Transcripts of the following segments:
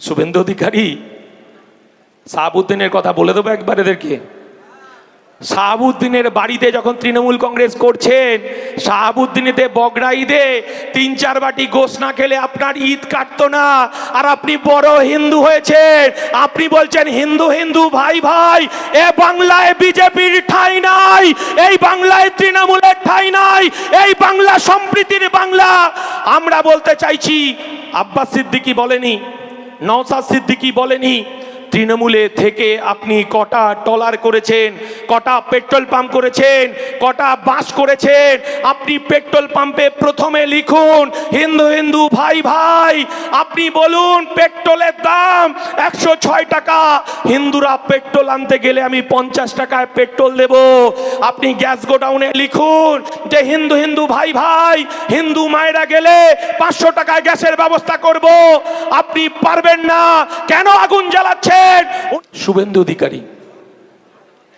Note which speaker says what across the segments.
Speaker 1: শুভেন্দু অধিকারী শাহাবুদ্দিনের কথা বলে দেবো একবার এদেরকে। শাহাবুদ্দিনের বাড়িতে যখন তৃণমূল কংগ্রেস করছেন শাহাবুদ্দিনেতে বগড়া ঈদে তিন চার বাটি গোস না খেলে আপনার ঈদ কাটতো না। আর আপনি বড় হিন্দু হয়েছেন। আপনি বলছেন, হিন্দু হিন্দু, ভাই ভাই, এ বাংলায় বিজেপির ঠাই নাই, এই বাংলায় তৃণমূলের ঠাই নাই, এই বাংলা সম্প্রীতির বাংলা। আমরা বলতে চাইছি, আব্বাস সিদ্দিকি বলেনি নওসাদ সিদ্দিকি বলেনি তৃণমূলে থেকে আপনি কটা টলার করেছেন, কটা পেট্রোল পাম্প করেছেন, কটা বাস করেছেন, আপনি পেট্রোল পাম্পে প্রথমে লিখুন, হিন্দু হিন্দু, ভাই ভাই, আপনি বলুন পেট্রোলের দাম একশো ছয় টাকা। হিন্দুরা পেট্রোল আনতে গেলে আমি পঞ্চাশ টাকায় পেট্রোল দেব। আপনি গ্যাস গোডাউনে লিখুন যে, হিন্দু হিন্দু, ভাই ভাই, হিন্দু মায়েরা গেলে পাঁচশো টাকায় গ্যাসের ব্যবস্থা করব। আপনি পারবেন না। কেন আগুন শুভেন্দু অধিকারী।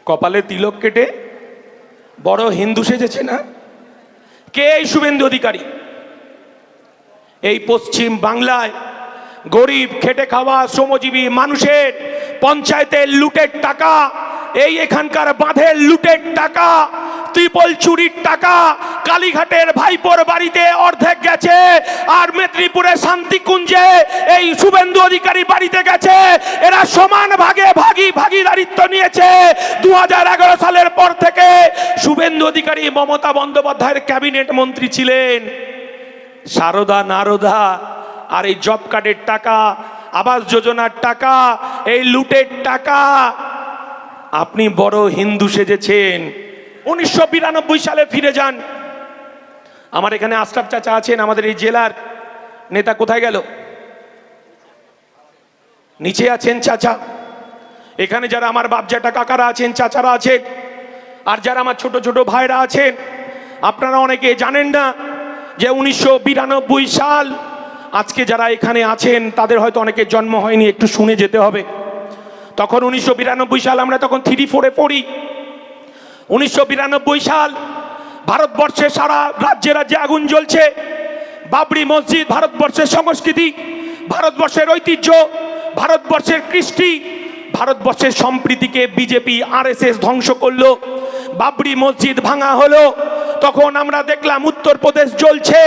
Speaker 1: কপালে তিলক কেটে বড় হিন্দু সেজেছে না? কে এই শুভেন্দু অধিকারী? এই পশ্চিম বাংলায় গরিব, খেটে খাওয়া, শ্রমজীবী মানুষের পঞ্চায়েতের লুটের টাকা, এই এখানকার বাঁধের লুটের টাকা ত্রিপল চুরির টাকা কালীঘাটের ভাইপোর বাড়িতে অর্ধেক গেছে আর মেদিনীপুরে শান্তিকুঞ্জে এই শুভেন্দু অধিকারী বাড়িতে গেছে। এরা সমান ভাগে ভাগি ভাগিদারিত্ব নিয়েছে। দুহাজার এগারো সালের পর থেকে শুভেন্দু অধিকারী মমতা বন্দ্যোপাধ্যায়ের ক্যাবিনেট মন্ত্রী ছিলেন। সারদা নারদা আর এই জব কার্ডের টাকা, আবাস যোজনার টাকা, এই লুটের টাকা। আপনি বড় হিন্দু সেজেছেন। উনিশশো বিরানব্বই সালে ফিরে যান। আমার এখানে আশরাফ চাচা আছেন, আমাদের এই জেলার নেতা কোথায় গেল? নিচে আছেন চাচা। এখানে যারা আমার বাপজাটা কাকারা আছেন, চাচারা আছেন, আর যারা আমার ছোট ছোট ভাইরা আছেন, আপনারা অনেকে জানেন না যে উনিশশো বিরানব্বই সাল আজকে যারা এখানে আছেন, তাদের হয়তো অনেকের জন্ম হয়নি, একটু শুনে যেতে হবে। তখন উনিশশো বিরানব্বই সাল আমরা তখন থ্রি ফোরে পড়ি। উনিশশো বিরানব্বই সাল ভারতবর্ষে সারা রাজ্যে রাজ্যে আগুন জ্বলছে। বাবরি মসজিদ ভারতবর্ষের সংস্কৃতি, ভারতবর্ষের ঐতিহ্য, ভারতবর্ষের কৃষ্টি, ভারতবর্ষের সম্প্রীতিকে বিজেপি, আরএসএস ধ্বংস করল। বাবরি মসজিদ ভাঙা হলো। তখন আমরা দেখলাম উত্তরপ্রদেশ জ্বলছে,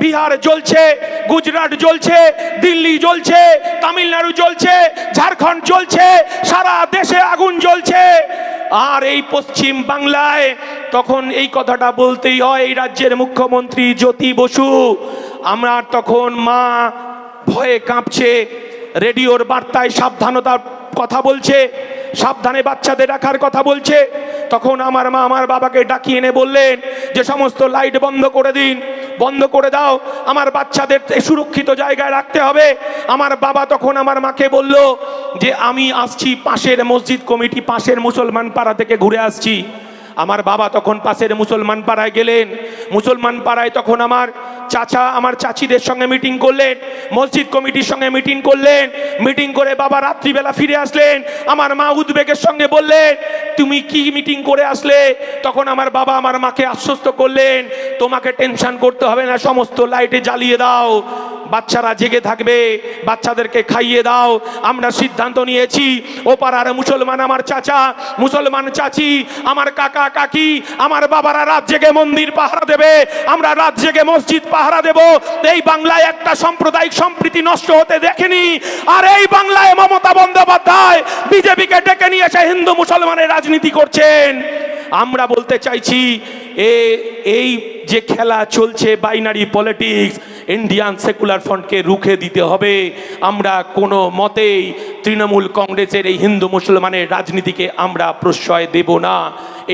Speaker 1: বিহার জ্বলছে, গুজরাট জ্বলছে, দিল্লি জ্বলছে, তামিলনাড়ু জ্বলছে, ঝাড়খণ্ড জ্বলছে, সারা দেশে আগুন জ্বলছে। আর এই পশ্চিম বাংলায় তখন এই কথাটা বলতেই হয়, এই রাজ্যের মুখ্যমন্ত্রী জ্যোতি বসু। আমরা তখন মা ভয়ে কাঁপছে, রেডিওর বার্তায় সাবধানতার কথা বলছে, সাবধানে বাচ্চাদের রাখার কথা বলছে। তখন আমার মা আমার বাবাকে ডাকিয়ে এনে বললেন, যে সমস্ত লাইট বন্ধ করে দিন, বন্ধ করে দাও, আমার বাচ্চাদের সুরক্ষিত জায়গায় রাখতে হবে। আমার বাবা তখন আমার মাকে বলল যে আমি আসছি পাশের মসজিদ কমিটি, পাশের মুসলমান পাড়া থেকে ঘুরে আসছি। আমার বাবা তখন পাশের মুসলমান পাড়ায় গেলেন। মুসলমান পাড়ায় তখন আমার চাচা, আমার চাচিদের সঙ্গে মিটিং করলেন। মসজিদ কমিটির সঙ্গে মিটিং করলেন। মিটিং করে বাবা রাত্রিবেলা ফিরে আসলেন। আমার মা উদ্বেগের সঙ্গে বললেন, তুমি কি মিটিং করে আসলে? তখন আমার বাবা আমার মাকে আশ্বস্ত করলেন, তোমাকে টেনশন করতে হবে না, সমস্ত লাইটে জ্বালিয়ে দাও। বাচ্চারা জেগে থাকবে, বাচ্চাদেরকে খাইয়ে দাও। আমরা সিদ্ধান্ত নিয়েছি, ও পাড়ার মুসলমান আমার চাচা, মুসলমান চাচি, আমার কাকা কাকি, আমার বাবারা রাত জেগে মন্দির পাহারা দেবে, আমরা রাত জেগে মসজিদ পাহারা দেব। এই বাংলায় একটা সাম্প্রদায়িক সম্প্রীতি নষ্ট হতে দেখেনি। আর এই বাংলায় মমতা বন্দ্যোপাধ্যায় বিজেপিকে ডেকে নিয়ে এসে হিন্দু মুসলমানের রাজনীতি করছেন। আমরা বলতে চাইছি এই যে খেলা চলছে বাইনারি পলিটিক্স ইন্ডিয়ান সেকুলার ফ্রন্টকে রুখে দিতে হবে। আমরা কোনো মতেই তৃণমূল কংগ্রেসের এই হিন্দু মুসলমানের রাজনীতিকে আমরা প্রশ্রয় দেব না।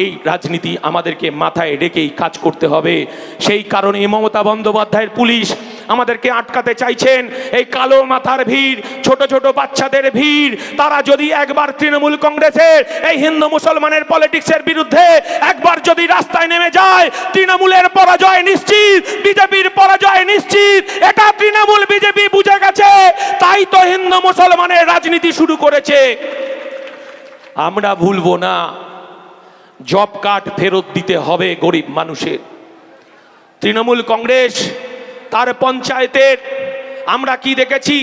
Speaker 1: এই রাজনীতি আমাদেরকে মাথায় রেখেই কাজ করতে হবে। সেই কারণে মমতা বন্দ্যোপাধ্যায়ের পুলিশ আমাদেরকে আটকাতে চাইছেন। এই কালো মাথার ভিড়, ছোট ছোট বাচ্চাদের ভিড়, তারা যদি একবার তৃণমূল কংগ্রেসের, এই হিন্দু মুসলমানের পলিটিক্সের বিরুদ্ধে একবার যদি রাস্তায় নেমে যায়, তৃণমূলের পরাজয় নিশ্চিত, বিজেপির পরাজয় নিশ্চিত, এটা তৃণমূল, বিজেপি বুঝে গেছে, তাই তো হিন্দু মুসলমানের রাজনীতি শুরু করেছে। আমরা ভুলবো না, জব কার্ড ফেরত দিতে হবে গরিব মানুষের। তৃণমূল কংগ্রেস তার পঞ্চায়েতের। আমরা কি দেখেছি?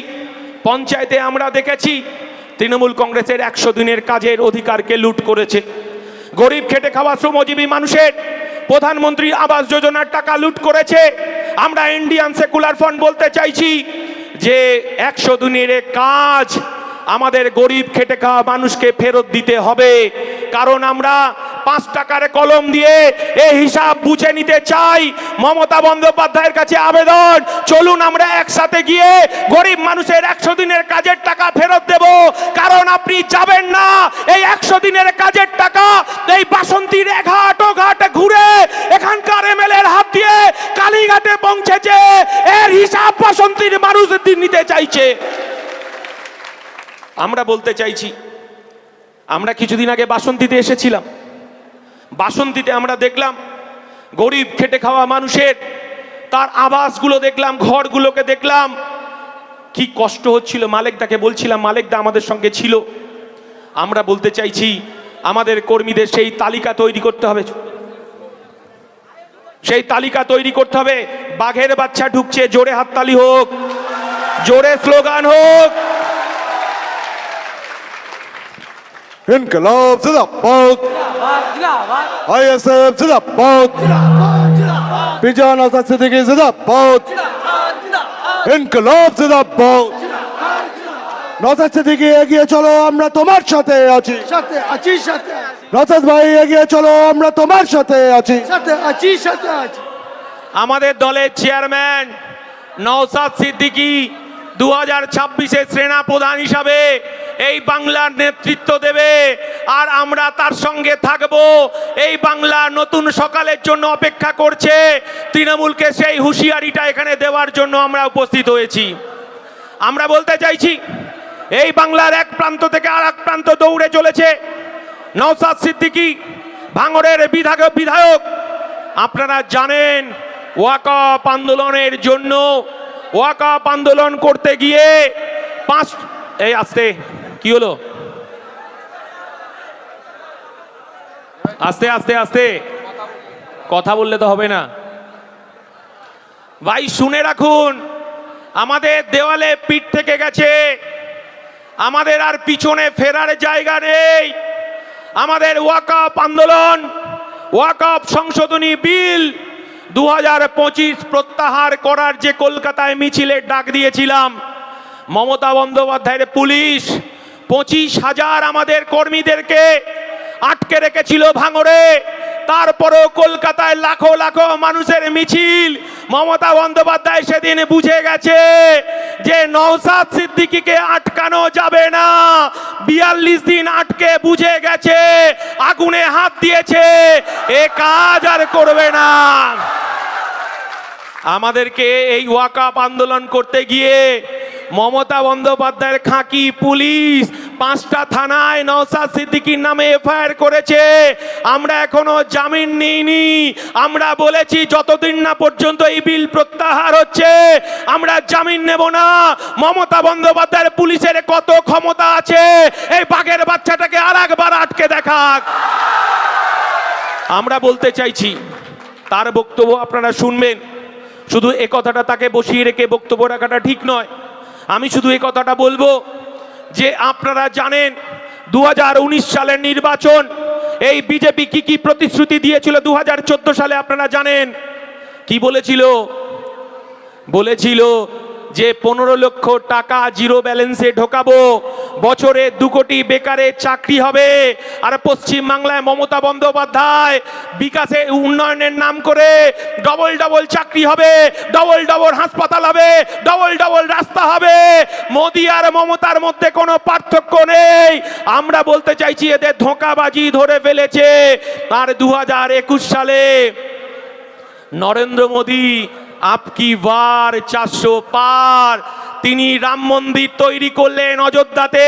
Speaker 1: পঞ্চায়েতে আমরা দেখেছি, তৃণমূল কংগ্রেসের একশো দিনের কাজের অধিকারকে লুট করেছে। গরিব খেটে খাওয়া শ্রমজীবী মানুষের প্রধানমন্ত্রী আবাস যোজনার টাকা লুট করেছে। আমরা ইন্ডিয়ান সেকুলার ফান্ড বলতে চাইছি যে একশো দিনের কাজ আমাদের গরিব খেটে খাওয়া মানুষকে ফেরত দিতে হবে। কারণ আমরা পাঁচ টাকার কলম দিয়ে এই হিসাব বুঝে নিতে চাই। মমতা বন্দ্যোপাধ্যায়ের কাছে আবেদন, চলুন আমরা একসাথে গিয়ে গরিব মানুষের একশো দিনের কাজের টাকা ফেরত দেব। কারণ আপনি যাবেন না, এই একশো দিনের কাজের টাকা এই বাসন্তীর এঘাট ও ঘাট ঘুরে এখানকার এমএলএ এর হাত দিয়ে কালীঘাটে পৌঁছেছে। এর হিসাব বাসন্তীর মানুষ নিতে চাইছে। আমরা বলতে চাইছি, আমরা কিছুদিন আগে বাসন্তীতে এসেছিলাম। বাসন্তীতে আমরা দেখলাম, গরিব খেটে খাওয়া মানুষের, তার আবাসগুলো দেখলাম, ঘরগুলোকে দেখলাম। কি কষ্ট হচ্ছিল মালেকদাকে বলছিলাম মালেকদা আমাদের সঙ্গে ছিল। আমরা বলতে চাইছি, আমাদের কর্মীদের সেই তালিকা তৈরি করতে হবে। সেই তালিকা তৈরি করতে হবে। বাঘের বাচ্চা ঢুকছে, জোরে হাততালি হোক, জোরে স্লোগান হোক।
Speaker 2: انقلاب জিন্দাবাদ জিন্দাবাদ আইএসএফ জিন্দাবাদ জিন্দাবাদ জিন্দাবাদ বিজন আজাদ সিদ্দিকী জিন্দাবাদ জিন্দাবাদ জিন্দাবাদ ইনকলাব জিন্দাবাদ নজাদ সিদ্দিকি এগিয়ে চলো আমরা তোমার সাথে আছি
Speaker 3: সাথে সাথে
Speaker 2: নজাদ ভাই এগিয়ে চলো আমরা তোমার সাথে আছি
Speaker 3: সাথে আছি
Speaker 1: আমাদের দলের চেয়ারম্যান নওসাদ সিদ্দিকী দু হাজার ছাব্বিশে সেনা প্রধান হিসাবে এই বাংলার নেতৃত্ব দেবে। আর আমরা তার সঙ্গে থাকব। এই বাংলা নতুন সকালের জন্য অপেক্ষা করছে। তৃণমূলকে সেই হুঁশিয়ারিটা এখানে দেওয়ার জন্য আমরা উপস্থিত হয়েছি। আমরা বলতে চাইছি, এই বাংলার এক প্রান্ত থেকে আর এক প্রান্ত দৌড়ে চলেছে। নওসাদ সিদ্দিকী, ভাঙড়ের বিধায়ক বিধায়ক, আপনারা জানেন ওয়াকআপ আন্দোলনের জন্য ওয়াকআপ আন্দোলন করতে গিয়ে পাঁচ, এই আসতে, কি হলো? আস্তে আস্তে আস্তে। কথা বললে তো হবে না। ভাই, শুনে রাখুন, আমাদের দেওয়ালে পিঠ থেকে গেছে। আমাদের আর পিছনে ফেরার জায়গা নেই। আমাদের ওয়াকআপ আন্দোলন ওয়াকআপ সংশোধনী বিল দু হাজার পঁচিশ প্রত্যাহার করার যে কলকাতায় মিছিলের ডাক দিয়েছিলাম, মমতা বন্দ্যোপাধ্যায়ের পুলিশ পঁচিশ হাজার আমাদের কর্মীদেরকে আটকে রেখেছিল ভাঙরে তারপরেও কলকাতায় লাখো লাখো মানুষের মিছিল, মমতা বন্দ্যোপাধ্যায় সেদিন বুঝে গেছে যে নওসাদ সিদ্দিকীকে আটকানো যাবে না। বিয়াল্লিশ দিন আটকে বুঝে গেছে, আগুনে হাত দিয়েছে, এ কাজ আর করবে না। আমাদেরকে এই ওয়াকাপ আন্দোলন করতে গিয়ে মমতা বন্দ্যোপাধ্যায়ের খাঁকি পুলিশ পাঁচটা থানায় নওসাদ সিদ্দিকীর নামে এফআইআর করেছে। আমরা এখনও জামিন নিইনি। আমরা বলেছি যতদিন না পর্যন্ত এই বিল প্রত্যাহার হচ্ছে, আমরা জামিন নেব না। মমতা বন্দ্যোপাধ্যায়ের পুলিশের কত ক্ষমতা আছে, এই বাঘের বাচ্চাটাকে আর একবার আটকে দেখাক। আমরা বলতে চাইছি, তার বক্তব্য আপনারা শুনবেন। শুধু এ কথাটা তাকে বসিয়ে রেখে বক্তব্য রাখাটা ঠিক নয়। আমি শুধু এ কথাটা বলব যে আপনারা জানেন দু হাজার উনিশ সালের নির্বাচন, এই বিজেপি কি কি প্রতিশ্রুতি দিয়েছিল দু হাজার চোদ্দ সালে আপনারা জানেন? কি বলেছিল? বলেছিল যে পনেরো লক্ষ টাকা জিরো ব্যালেন্সে ঢোকাবো, বছরে দু কোটি বেকারের চাকরি হবে। আর পশ্চিম বাংলায় মমতা বন্দ্যোপাধ্যায় বিকাশে উন্নয়নের নাম করে ডবল ডবল চাকরি হবে, ডবল ডবল হাসপাতাল হবে, ডবল ডবল রাস্তা হবে। মোদি আর মমতার মধ্যে কোনো পার্থক্য নেই। আমরা বলতে চাইছি এদের ধোঁকাবাজি ধরে ফেলেছে। আর দু হাজার একুশ সালে নরেন্দ্র মোদী আপকি বার চারশো পার তিনি রাম মন্দির তৈরি করলেন অযোধ্যাতে,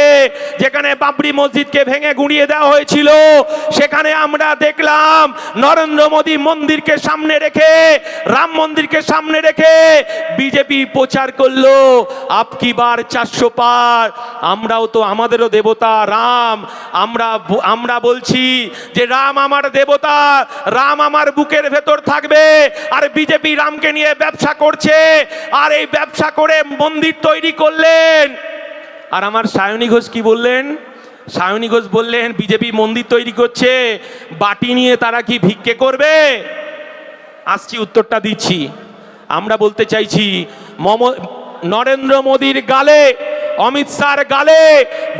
Speaker 1: যেখানে বাবরি মসজিদকে ভেঙে গুঁড়িয়ে দেওয়া হয়েছিল। সেখানে আমরা দেখলাম নরেন্দ্র মোদী মন্দিরকে সামনে রেখে, রাম মন্দিরকে সামনে রেখে বিজেপি প্রচার করল। আপকি বার চারশো পার? আমরাও তো আমাদেরও দেবতা, রাম। আমরা আমরা বলছি যে রাম আমার দেবতা, রাম আমার বুকের ভেতর থাকবে। আর বিজেপি রামকে নিয়ে ব্যবসা করছে। আর এই ব্যবসা করে মন্দির তৈরি করলেন। আর আমার সায়নী ঘোষ কি বললেন? সায়নী ঘোষ বললেন, বিজেপি মন্দির তৈরি করছে, বাটি নিয়ে তারা কি ভিক্ষে করবে? আসছি উত্তরটা দিচ্ছি। আমরা বলতে চাইছি, মম নরেন্দ্র মোদীর গালে অমিত শাহর গালে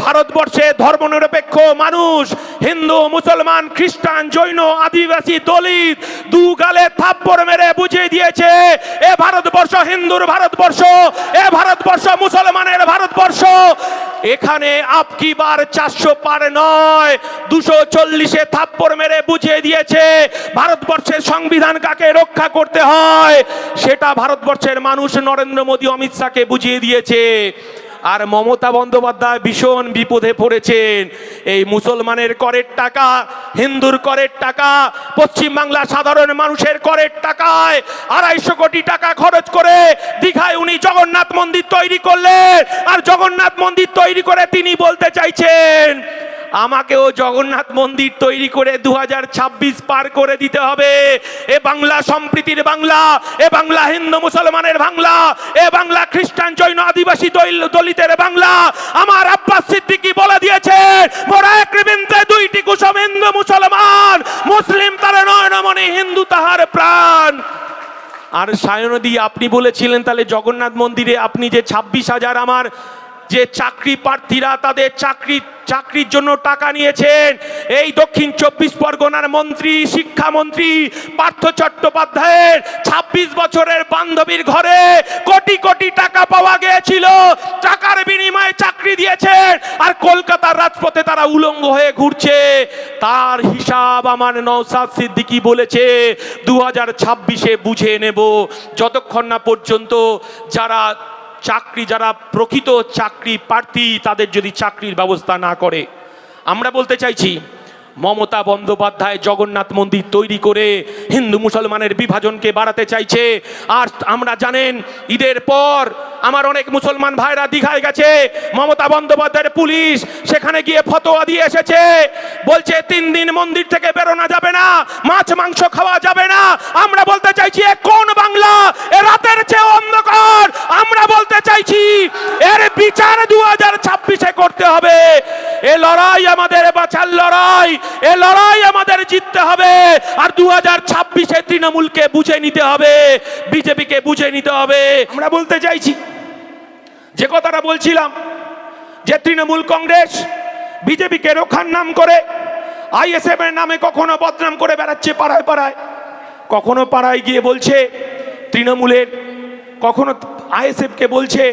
Speaker 1: ভারতবর্ষে ধর্মনিরপেক্ষ মানুষ, হিন্দু, মুসলমান, খ্রিস্টান, জৈন, আদিবাসী, দলিত, দু গালে থাপ্পড় মেরে বুঝিয়ে দিয়েছে, এ ভারতবর্ষ হিন্দুর ভারতবর্ষ, এ ভারতবর্ষ মুসলমানের ভারতবর্ষ। এখানে আপকি বার চারশো পার নয়, দুশো চল্লিশে থাপ্পড় মেরে বুঝিয়ে দিয়েছে, ভারতবর্ষের সংবিধান কাকে রক্ষা করতে হয়? সেটা ভারতবর্ষের মানুষ নরেন্দ্র মোদী, অমিত শাহকে বুঝিয়ে দিয়েছে। আর মমতা বন্দ্যোপাধ্যায় ভীষণ বিপদে পড়েছেন। এই মুসলমানের করের টাকা, হিন্দুর করের টাকা পশ্চিমবাংলা সাধারণ মানুষের করের টাকায় আড়াইশো কোটি টাকা খরচ করে দীঘায় উনি জগন্নাথ মন্দির তৈরি করলেন। আর জগন্নাথ মন্দির তৈরি করে তিনি বলতে চাইছেন আমাকেও জগন্নাথ মন্দির তৈরি করে দু হাজার ছাব্বিশ পার করে দিতে হবে। এ বাংলা সম্প্রীতির বাংলা, এ বাংলা হিন্দু মুসলমানের বাংলা, এ বাংলা খ্রিস্টান জৈন আদিবাসী দৈল- দলিতের বাংলা। আমার আব্বাস সিদ্দিকি বলে দিয়েছে এক দুইটি কুসম হিন্দু মুসলমান, মুসলিম তার নয়নমণি হিন্দু তাহার প্রাণ। আর সায়নদী, আপনি বলেছিলেন তাহলে জগন্নাথ মন্দিরে আপনি যে ছাব্বিশ হাজার আমার যে চাকরি প্রার্থীরা তাদের চাকরি, চাকরির জন্য টাকা নিয়েছেন। এই দক্ষিণ চব্বিশ পরগনার মন্ত্রী, শিক্ষামন্ত্রী পার্থ চট্টোপাধ্যায়ের ছাব্বিশ বছরের বান্ধবীর ঘরে কোটি কোটি টাকা পাওয়া গিয়েছিল। টাকার বিনিময়ে চাকরি দিয়েছেন। আর কলকাতার রাজপথে তারা উলঙ্গ হয়ে ঘুরছে। তার হিসাব আমার নৌসাদ সিদ্দিকি বলেছে দু হাজার ছাব্বিশে বুঝে নেব। যতক্ষণ না পর্যন্ত যারা চাকরি যারা প্রকৃত চাকরি প্রার্থী তাদের যদি চাকরির ব্যবস্থা না করে আমরা বলতে চাইছি মমতা বন্দ্যোপাধ্যায় জগন্নাথ মন্দির তৈরি করে হিন্দু মুসলমানের বিভাজনকে বাড়াতে চাইছে। আর আমরা জানেন, ঈদের পর আমার অনেক মুসলমান ভাইরা দীঘায় গেছে। মমতা বন্দ্যোপাধ্যায়ের পুলিশ সেখানে গিয়ে ফতোয়া দিয়ে এসেছে। বলছে, তিন দিন মন্দির থেকে বেরোনো যাবে না, মাছ, মাংস খাওয়া যাবে না। আমরা বলতে চাইছি কোন বাংলা? এ রাতের চেয়ে অন্ধকার। আমরা বলতে চাইছি, এর বিচার দু হাজার ছাব্বিশে করতে হবে। এ লড়াই আমাদের বাঁচার লড়াই। এ লড়াই আমাদের জিততে হবে। আর দু হাজার ছাব্বিশে তৃণমূলকে বুঝে নিতে হবে। বিজেপিকে বুঝে নিতে হবে। আমরা বলতে চাইছি, যে কথাটা বলছিলাম, যে তৃণমূল কংগ্রেস বিজেপিকে রক্ষার নাম করে, আইএসএফ এর নামে কখনো বদনাম করে বেড়াচ্ছে পাড়ায় পাড়ায়। কখনো পাড়ায় গিয়ে বলছে, তৃণমূলের কখনো আইএসএফকে বলছে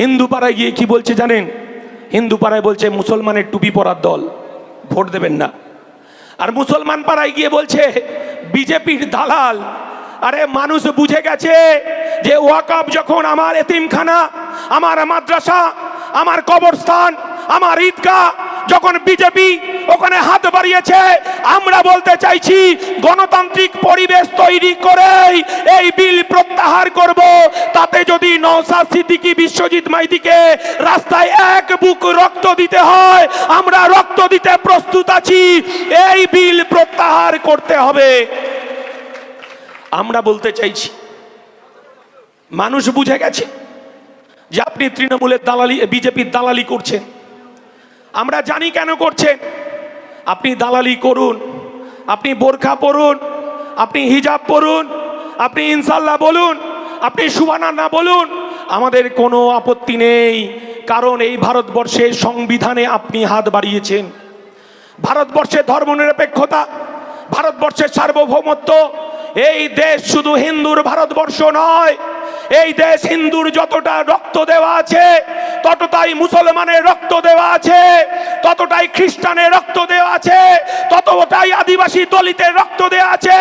Speaker 1: হিন্দু পাড়ায় গিয়ে কি বলছে জানেন? হিন্দু পাড়ায় বলছে, মুসলমানের টুপি পরার দল। ভোট দেবেন না। আর মুসলমান পাড়ায় গিয়ে বলছে, বিজেপির দালাল। আরে মানুষ বুঝে গেছে যে ওয়াকাব যখন আমার এতিমখানা, আমার মাদ্রাসা, আমার কবরস্থান আমার ঈদগাহ যখন বিজেপি ওখানে হাত বাড়িয়েছে, আমরা বলতে চাইছি, গণতান্ত্রিক পরিবেশ তৈরি করেই এই বিল প্রত্যাহার করব। তাতে যদি নওসাদ সিদ্দিকী, বিশ্বজিৎ মাইতিকে রাস্তায় এক বুক রক্ত দিতে হয়, আমরা রক্ত দিতে প্রস্তুত আছি। এই বিল প্রত্যাহার করতে হবে। আমরা বলতে চাইছি, মানুষ বুঝে গেছে যে আপনি তৃণমূলের দালালি, বিজেপির দালালি করছেন। আমরা জানি কেন করছেন আপনি দালালি করুন, আপনি বোরখা পরুন, আপনি হিজাব পরুন, আপনি ইনশাল্লাহ বলুন, আপনি সুবানা না বলুন, আমাদের কোনো আপত্তি নেই, কারণ এই ভারতবর্ষের সংবিধানে আপনি হাত বাড়িয়েছেন। ভারতবর্ষের ধর্মনিরপেক্ষতা, ভারতবর্ষের সার্বভৌমত্ব, এই দেশ শুধু হিন্দুর ভারতবর্ষ নয় এই দেশ হিন্দুর যতটা রক্ত দেওয়া আছে, ততটাই মুসলমানের রক্ত দেওয়া আছে, ততটাই খ্রিস্টানের রক্ত দেওয়া আছে, ততটাই আদিবাসী দলিতের রক্ত দেওয়া আছে।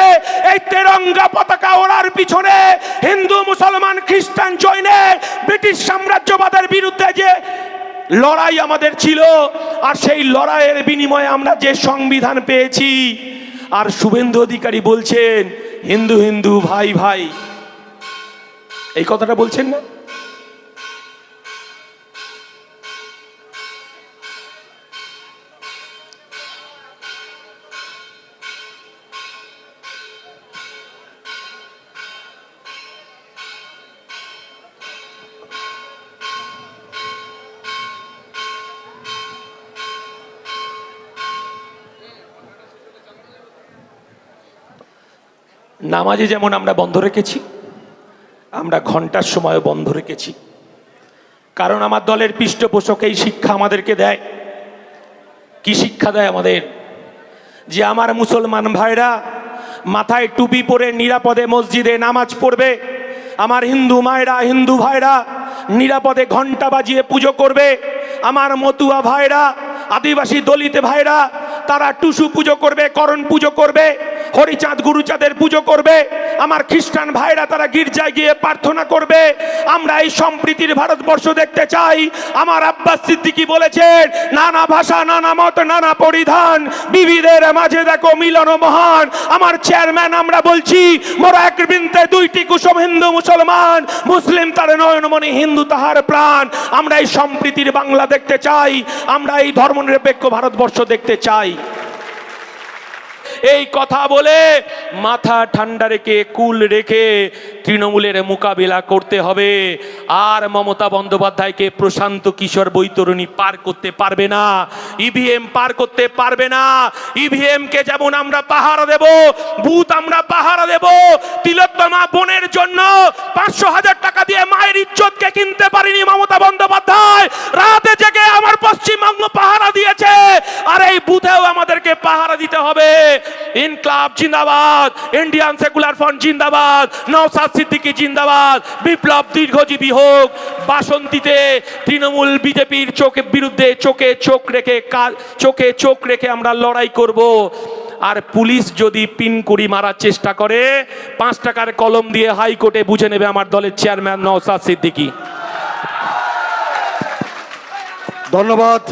Speaker 1: এই তেরঙ্গা পতাকা ওড়ার পিছনে হিন্দু, মুসলমান, খ্রিস্টান জৈনে ব্রিটিশ সাম্রাজ্যবাদের বিরুদ্ধে যে লড়াই আমাদের ছিল, আর সেই লড়াইয়ের বিনিময়ে আমরা যে সংবিধান পেয়েছি। আর শুভেন্দু অধিকারী বলছেন, হিন্দু হিন্দু, ভাই ভাই এই কথাটা বলছেন না? নামাজে যেমন আমরা বন্ধ রেখেছি আমরা ঘণ্টার সময় বন্ধ রেখেছি। কারণ আমার দলের পৃষ্ঠপোষক এই শিক্ষা আমাদেরকে দেয়। কি শিক্ষা দেয় আমাদের? যে আমার মুসলমান ভাইরা মাথায় টুপি পরে নিরাপদে মসজিদে নামাজ পড়বে, আমার হিন্দু মায়েরা, হিন্দু ভাইরা নিরাপদে ঘণ্টা বাজিয়ে পুজো করবে, আমার মতুয়া ভাইরা, আদিবাসী দলিত ভাইরা, তারা টুসু পুজো করবে, করণ পুজো করবে, হরিচাঁদ, গুরুচাঁদের পুজো করবে আমার খ্রিস্টান ভাইরা তারা গির্জায় গিয়ে প্রার্থনা করবে। আমরা এই সম্প্রীতির ভারতবর্ষ দেখতে চাই। আমার আব্বাস সিদ্দিকি বলেছেন, নানা ভাষা, নানা মত, নানা পরিধান, বিবিধের মাঝে দেখো মিলন মহান। আমার চেয়ারম্যান, আমরা বলছি, মোরা এক বৃন্তে দুইটি কুসুম হিন্দু মুসলমান, মুসলিম তার নয়নমণি, হিন্দু তাহার প্রাণ। আমরা এই সম্প্রীতির বাংলা দেখতে চাই, আমরা এই ধর্মনিরপেক্ষ ভারতবর্ষ দেখতে চাই। এই কথা বলে মাথা ঠান্ডা রেখে, কুল রেখে তৃণমূলের মোকাবিলা করতে হবে। আর মমতা বন্দ্যোপাধ্যায়কে প্রশান্ত কিশোর বৈতরণী পার করতে পারবে না ইভিএম পার করতে পারবে না। ইভিএম কে যেমন আমরা পাহারা দেব, ভূত আমরা পাহারা দেব, তিলোত্তমা বোনের জন্য পাঁচশো হাজার টাকা দিয়ে মায়ের ইজ্জতকে কিনতে পারিনি মমতা বন্দ্যোপাধ্যায়। রাতে জেগে আমার পশ্চিমবঙ্গ পাহারা দিয়েছে আর এই বুথেও আমাদেরকে পাহারা দিতে হবে ইনক্লাব জিন্দাবাদ, ইন্ডিয়ান সেকুলার ফ্রন্ট জিন্দাবাদ নওসাদ সিদ্দিকী জিন্দাবাদ, বিপ্লব দীর্ঘজীবী হোক, বাসন্তীতে তৃণমূল বিজেপির চোখে বিরুদ্ধে চোখে চোখ রেখে চোখে চোখ রেখে আমরা লড়াই করব। আর পুলিশ যদি পিন কুড়ি মারার চেষ্টা করে, পাঁচ টাকার কলম দিয়ে হাইকোর্টে বুঝে নেবে আমার দলের চেয়ারম্যান নওসাদ সিদ্দিকী।
Speaker 2: ধন্যবাদ।